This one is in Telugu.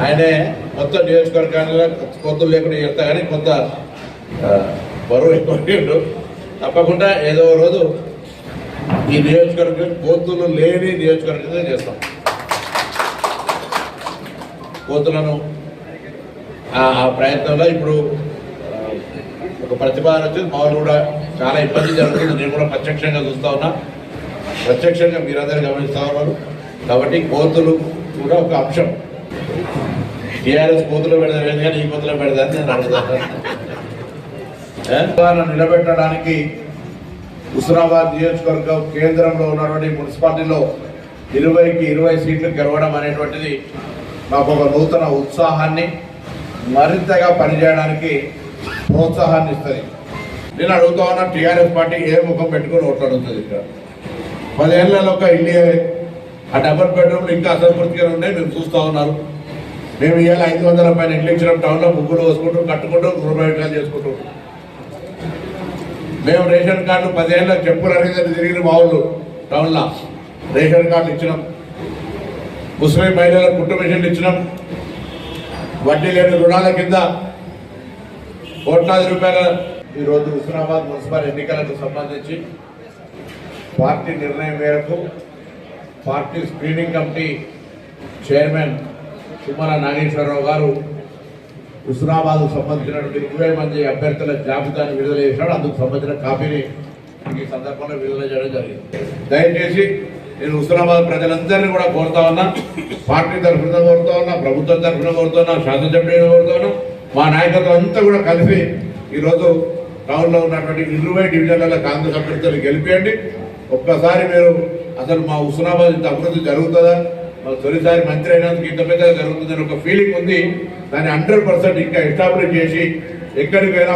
ఆయనే మొత్తం నియోజకవర్గాల్లో కొత్త లేకుండా చెప్తా కానీ కొంత బరువు ఎక్కువ తప్పకుండా ఏదో రోజు ఈ నియోజకవర్గం కోతులు లేని నియోజకవర్గంగా చేస్తాం. కోతులను ఆ- ప్రయత్నంలో ఇప్పుడు ఒక ప్రతిపాదన వచ్చింది మా కూడా చాలా ఇబ్బంది జరుగుతుంది. నేను కూడా ప్రత్యక్షంగా చూస్తా ఉన్నా. ప్రత్యక్షంగా మీరందరూ గమనిస్తా ఉన్నారు కాబట్టి కోతులు కూడా ఒక అంశం. టీఆర్ఎస్ కూతులో పెడతారు కానీ ఈ కోతులు పెడతారని నేను అడుగుతాను నిలబెట్టడానికి హుస్నాబాద్ నియోజకవర్గం కేంద్రంలో ఉన్నటువంటి మున్సిపాలిటీలో ఇరవైకి ఇరవై సీట్లు గెలవడం అనేటువంటిది మాకు ఒక నూతన ఉత్సాహాన్ని మరింతగా పనిచేయడానికి ప్రోత్సాహాన్ని ఇస్తుంది. నేను అడుగుతా ఉన్న టీఆర్ఎస్ పార్టీ ఏ ముఖం పెట్టుకుని ఓట్లాడుతుంది ఇక్కడ? పదేళ్ళలో ఒక ఇల్లు ఆ డబల్ బెడ్రూమ్లు ఇంకా అసంపూర్తిగా ఉన్నాయి మీరు చూస్తూ ఉన్నారు. మేము ఇవాళ ఐదు వందల పైన ఇల్లు ఇచ్చిన టౌన్లో ముగ్గురు వేసుకుంటూ కట్టుకుంటూ గృహప్రవేశాలు చేసుకుంటూ. మేము రేషన్ కార్డు పదేళ్ళ చెప్పులు అనేది తిరిగిన మా వాళ్ళు టౌన్లో రేషన్ కార్డు ఇచ్చినాం. ముస్లిం మహిళలకు కుట్టు మిషన్లు ఇచ్చినాం. వడ్డీ లేని రుణాల కింద కోట్లాది రూపాయల ఈరోజు హుస్నాబాద్ మున్సిపల్ ఎన్నికలకు సంబంధించి పార్టీ నిర్ణయం మేరకు party screening committee chairman Tummala Nageswararao గారు హుస్నాబాద్ సంబంధించినటువంటి ఇరవై మంది అభ్యర్థుల జాబితాను విడుదల చేశాడు అందుకు సంబంధించిన కాపీని ఈ సందర్భంలో విడుదల చేయడం జరిగింది. దయచేసి నేను హుస్నాబాద్ ప్రజలందరినీ కూడా కోరుతా ఉన్నా పార్టీ తరఫున కోరుతా ఉన్నా ప్రభుత్వం తరఫున కోరుతా ఉన్నా శాసనసభ్యులు కోరుతా ఉన్నా మా నాయకత్వం అంతా కూడా కలిసి ఈరోజు టౌన్లో ఉన్నటువంటి ఇరవై డివిజన్లలో కాంగ్రెస్ అభ్యర్థులు గెలిపేయండి. ఒక్కసారి మీరు అసలు మా హుస్నాబాద్ ఇంత అభివృద్ధి జరుగుతుందా? తొలిసారి మంత్రి అయినందుకు ఇంత పెద్ద జరుగుతుందని ఒక ఫీలింగ్ ఉంది. దాన్ని హండ్రెడ్ పర్సెంట్ ఇంకా ఎస్టాబ్లిష్ చేసి ఎక్కడికైనా